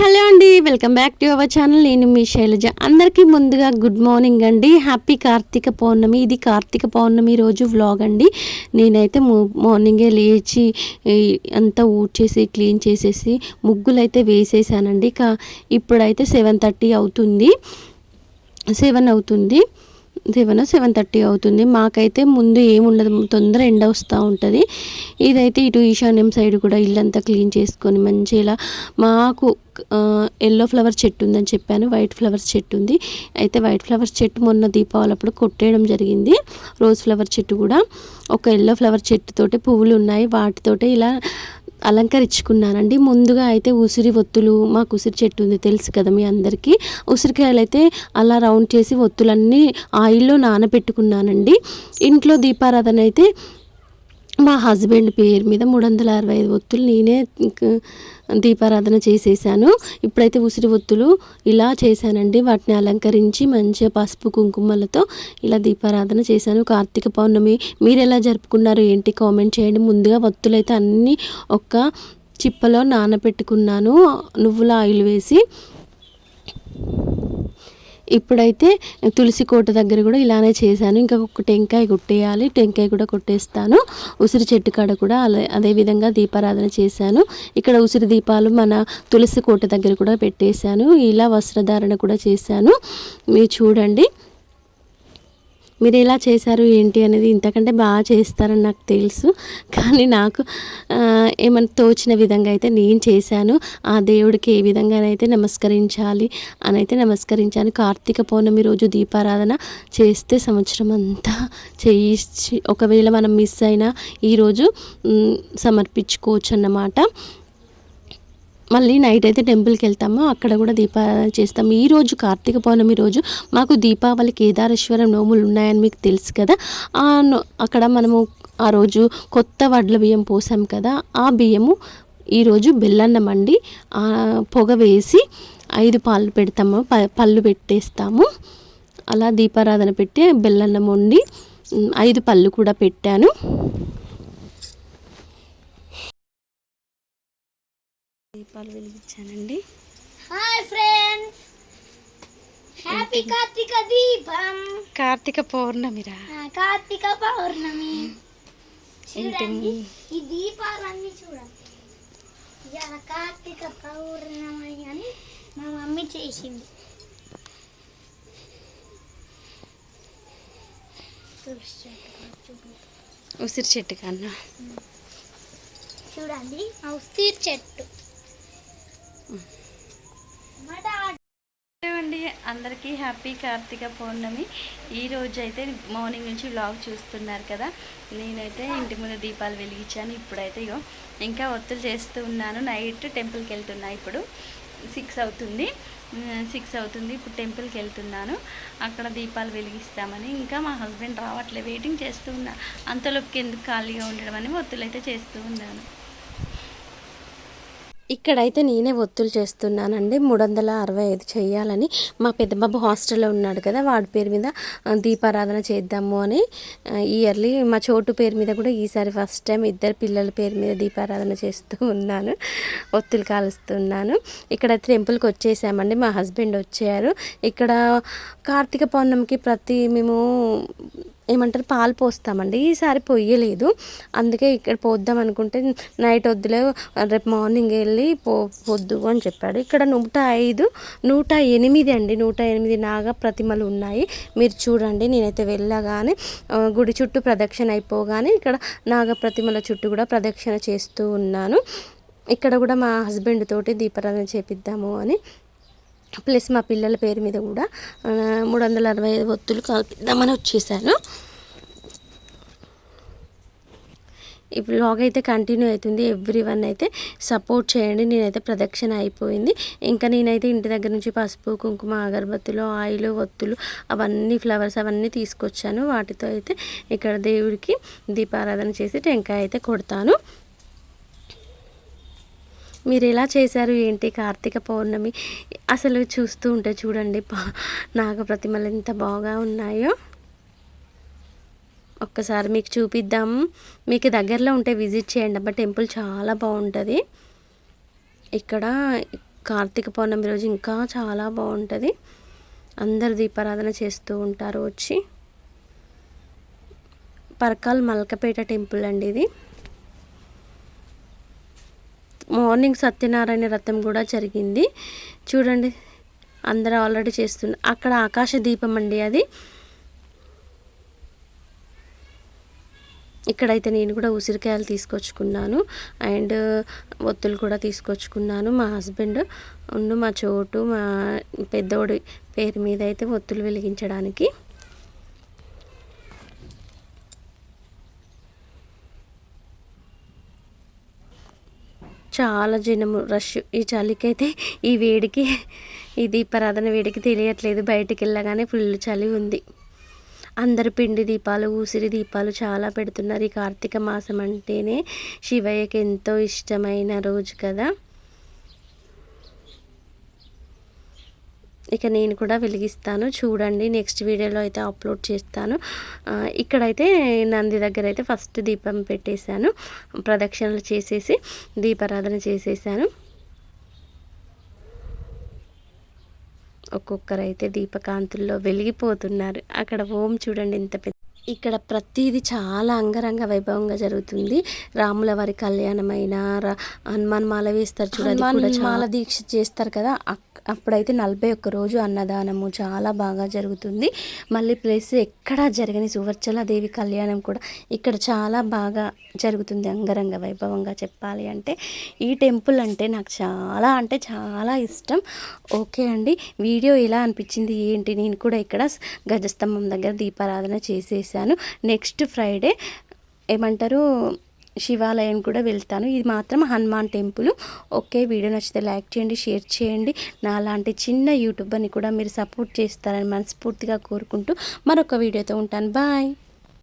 Hello అండి welcome back to our channel. నేను మీ శైలజ. అందరికీ ముందుగా గుడ్ మార్నింగ్ అండి. హ్యాపీ కార్తీక పౌర్ణమి. ఇది కార్తీక పౌర్ణమి రోజు వ్లాగ్ అండి. నేనైతే మార్నింగే లేచి అంతా ఊడ్చేసి క్లీన్ చేసేసి ముగ్గులు అయితే వేసేసానండి. కా ఇప్పుడైతే సెవెన్ థర్టీ అవుతుంది. సెవెన్ అవుతుంది. సెవెన్ సెవెన్ థర్టీ అవుతుంది. మాకైతే ముందు ఏముండదు తొందర ఎండ వస్తూ ఉంటుంది. ఇదైతే ఇటు ఈశాన్యం సైడ్ కూడా ఇల్లంతా క్లీన్ చేసుకొని మంచిగా ఇలా మాకు ఎల్లో ఫ్లవర్ చెట్టు ఉందని చెప్పాను. వైట్ ఫ్లవర్స్ చెట్టు ఉంది. అయితే వైట్ ఫ్లవర్స్ చెట్టు మొన్న దీపావళి అప్పుడు కొట్టేయడం జరిగింది. రోజ్ ఫ్లవర్ చెట్టు కూడా. ఒక ఎల్లో ఫ్లవర్ చెట్టుతోటి పువ్వులు ఉన్నాయి. వాటితోటి ఇలా అలంకరించుకున్నానండి. ముందుగా అయితే ఉసిరి ఒత్తులు మాకు ఉసిరి చెట్టు ఉంది తెలుసు కదా మీ అందరికీ. ఉసిరికాయలు అయితే అలా రౌండ్ చేసి ఒత్తులన్నీ ఆయిల్లో నానబెట్టుకున్నానండి. ఇంట్లో దీపారాధన అయితే మా హస్బెండ్ పేరు మీద మూడు వందల అరవై ఐదు ఒత్తులు నేనే దీపారాధన చేసేసాను. ఇప్పుడైతే ఉసిరి ఒత్తులు ఇలా చేశానండి. వాటిని అలంకరించి మంచిగా పసుపు కుంకుమలతో ఇలా దీపారాధన చేశాను. కార్తీక పౌర్ణమి మీరు ఎలా జరుపుకున్నారు ఏంటి కామెంట్ చేయండి. ముందుగా ఒత్తులు అయితే అన్నీ ఒక్క చిప్పలో నానబెట్టుకున్నాను నువ్వుల ఆయిల్ వేసి ఇప్పుడైతే తులసి కోట దగ్గర కూడా ఇలానే చేశాను. ఇంకా ఒక టెంకాయ కొట్టేయాలి. టెంకాయ కూడా కొట్టేస్తాను. ఉసిరి చెట్టు కాడ కూడా అదే విధంగా దీపారాధన చేశాను. ఇక్కడ ఉసిరి దీపాలు మన తులసి కోట దగ్గర కూడా పెట్టేశాను. ఇలా వస్త్రధారణ కూడా చేశాను. మీరు చూడండి. మీరు ఎలా చేశారు ఏంటి అనేది ఇంతకంటే బాగా చేస్తారని నాకు తెలుసు. కానీ నాకు ఏమైనా తోచిన విధంగా అయితే నేను చేశాను. ఆ దేవుడికి ఏ విధంగానైతే నమస్కరించాలి అని అయితే నమస్కరించాను. కార్తీక పౌర్ణమి రోజు దీపారాధన చేస్తే సంవత్సరం అంతా చేయించి ఒకవేళ మనం మిస్ అయినా ఈరోజు సమర్పించుకోవచ్చు అన్నమాట మళ్ళీ నైట్ అయితే టెంపుల్కి వెళ్తాము. అక్కడ కూడా దీపారాధన చేస్తాము. ఈ రోజు కార్తీక పౌర్ణమి రోజు మాకు దీపావళి కేదారేశ్వరం నోములు ఉన్నాయని మీకు తెలుసు కదా. ఆ నో- అక్కడ మనము ఆ రోజు కొత్త వడ్ల బియ్యం పోసాం కదా. ఆ బియ్యము ఈరోజు బెల్లన్నం అండి పొగ వేసి ఐదు పాలు పెడతాము. ప- పళ్ళు పెట్టేస్తాము. అలా దీపారాధన పెట్టి బెల్లన్నం వండి ఐదు పళ్ళు కూడా పెట్టాను. దీపాలు వెలిగించానండి. Hi friends happy Karthika Deepam Karthika పౌర్ణమిరా. ఆ, కార్తీక పౌర్ణమి. చూడండి ఈ దీపాలన్నీ చూడండి. ఇవాళ కార్తీక పౌర్ణమి అని మా మమ్మీ చేసింది. ఉసిరి చెట్టు కన్నా. చూడండి మా ఉసిరి చెట్టు. అండి అందరికీ హ్యాపీ కార్తీక పౌర్ణమి. ఈ రోజు అయితే మార్నింగ్ నుంచి వ్లాగ్ చూస్తున్నారు కదా. నేనైతే ఇంటి ముందు దీపాలు వెలిగించాను. ఇప్పుడైతే ఇగో ఇంకా ఒత్తులు చేస్తూ ఉన్నాను. నైట్ టెంపుల్కి వెళ్తున్నా ఇప్పుడు. సిక్స్ అవుతుంది. సిక్స్ అవుతుంది. ఇప్పుడు టెంపుల్కి వెళ్తున్నాను. అక్కడ దీపాలు వెలిగిస్తామని. ఇంకా మా హస్బెండ్ రావట్లే. వెయిటింగ్ చేస్తూ ఉన్నా. అంతలోపుకి ఎందుకు ఖాళీగా ఉండడం అని ఒత్తులు అయితే చేస్తూ ఉన్నాను. ఇక్కడైతే నేనే ఒత్తులు చేస్తున్నానండి. మూడు వందల అరవై ఐదు చేయాలని మా పెద్దబాబు హాస్టల్లో ఉన్నాడు కదా వాడి పేరు మీద దీపారాధన చేద్దాము అని ఇయర్లీ మా చోటు పేరు మీద కూడా ఈసారి ఫస్ట్ టైం ఇద్దరు పిల్లల పేరు మీద దీపారాధన చేస్తూ ఉన్నాను ఒత్తులు కాలుస్తున్నాను. ఇక్కడ టెంపుల్కి వచ్చేసామండి మా హస్బెండ్ వచ్చారు. ఇక్కడ కార్తీక పౌర్ణమికి ప్రతి మేము ఏమంటారు పాలు పోస్తామండి. ఈసారి పొయ్యలేదు. అందుకే ఇక్కడ పోద్దాం అనుకుంటే నైట్ వద్దులే రేపు మార్నింగ్ వెళ్ళి పో పొద్దు అని చెప్పాడు. ఇక్కడ నూట ఐదు నూట ఎనిమిది అండి. నూట ఎనిమిది నాగ ప్రతిమలు ఉన్నాయి. మీరు చూడండి నేనైతే వెళ్ళగానే గుడి చుట్టూ ప్రదక్షిణ అయిపోగానే ఇక్కడ నాగ ప్రతిమల చుట్టూ కూడా ప్రదక్షిణ చేస్తూ ఉన్నాను. ఇక్కడ కూడా మా హస్బెండ్ తోటి దీపారాధన చేపిద్దాము అని ప్లస్ మా పిల్లల పేరు మీద కూడా మూడు వందల అరవై ఐదు ఒత్తులు కల్పిద్దామని వచ్చేసాను. ఈ బ్లాగ్ అయితే కంటిన్యూ అవుతుంది. ఎవ్రీ వన్ అయితే సపోర్ట్ చేయండి. నేనైతే ప్రదక్షిణ అయిపోయింది. ఇంకా నేనైతే ఇంటి దగ్గర నుంచి పసుపు కుంకుమ అగరబత్తులు ఆయిల్ ఒత్తులు అవన్నీ ఫ్లవర్స్ అవన్నీ తీసుకొచ్చాను. వాటితో అయితే ఇక్కడ దేవుడికి దీపారాధన చేసి టెంకాయ అయితే కొడతాను. మీరు ఎలా చేశారు ఏంటి కార్తీక పౌర్ణమి? అసలు చూస్తూ ఉంటే చూడండి పా- నాగ ప్రతిమలు ఎంత బాగా ఉన్నాయో. ఒక్కసారి మీకు చూపిద్దాం. మీకు దగ్గరలో ఉంటే విజిట్ చేయండి అబ్బా టెంపుల్ చాలా బాగుంటుంది. ఇక్కడ కార్తీక పౌర్ణమి రోజు ఇంకా చాలా బాగుంటుంది. అందరు దీపారాధన చేస్తూ ఉంటారు వచ్చి. పరకాల్ మల్కపేట టెంపుల్ అండి ఇది. మార్నింగ్ సత్యనారాయణ వ్రతం కూడా జరిగింది. చూడండి అందరూ ఆల్రెడీ చేస్తున్నారు అక్కడ ఆకాశ దీపం అండి అది. ఇక్కడైతే నేను కూడా ఉసిరికాయలు తీసుకొచ్చుకున్నాను. అండ్ ఒత్తులు కూడా తీసుకొచ్చుకున్నాను. మా హస్బెండ్ ఉండు మా చోటు మా పెద్దోడి పేరు మీద అయితే ఒత్తులు వెలిగించడానికి. చాలా జనము రష్. ఈ చలికైతే ఈ వేడికి ఈ దీపారాధన వేడికి తెలియట్లేదు. బయటికి వెళ్ళగానే ఫుల్ చలి ఉంది. అందరు పిండి దీపాలు ఊసిరి దీపాలు చాలా పెడుతున్నారు. ఈ కార్తీక మాసం అంటేనే శివయ్యకి ఎంతో ఇష్టమైన రోజు కదా. ఇక నేను కూడా వెలిగిస్తాను. చూడండి నెక్స్ట్ వీడియోలో అయితే అప్లోడ్ చేస్తాను. ఇక్కడైతే నంది దగ్గర అయితే ఫస్ట్ దీపం పెట్టేశాను. ప్రదక్షిణలు చేసేసి దీపారాధన చేసేసాను. ఒక్కొక్కరైతే దీపకాంతుల్లో వెలిగిపోతున్నారు. అక్కడ ఓం చూడండి ఎంత పెద్ద ఇక్కడ ప్రతిదీ చాలా అంగరంగ వైభవంగా జరుగుతుంది. రాముల వారి కళ్యాణమైన హనుమాన్ మాల వేస్తారు చూడండి మాల దీక్ష చేస్తారు కదా అప్పుడైతే నలభై ఒక్క రోజు అన్నదానము చాలా బాగా జరుగుతుంది. మళ్ళీ ప్లస్ ఎక్కడా జరగని సువర్చలాదేవి కళ్యాణం కూడా ఇక్కడ చాలా బాగా జరుగుతుంది అంగరంగ వైభవంగా చెప్పాలి అంటే. ఈ టెంపుల్ అంటే నాకు చాలా అంటే చాలా ఇష్టం. ఓకే అండి. వీడియో ఎలా అనిపించింది ఏంటి? నేను కూడా ఇక్కడ గజస్తంభం దగ్గర దీపారాధన చేసేసాను. నెక్స్ట్ ఫ్రైడే ఏమంటారు? శివాలయం కూడా వెళ్తాను. ఇది మాత్రం హనుమాన్ టెంపుల్. ఓకే వీడియో నచ్చితే లైక్ చేయండి షేర్ చేయండి. నా లాంటి చిన్న యూట్యూబర్ని కూడా మీరు సపోర్ట్ చేస్తారని మనస్ఫూర్తిగా కోరుకుంటూ మరొక వీడియోతో ఉంటాను. బాయ్.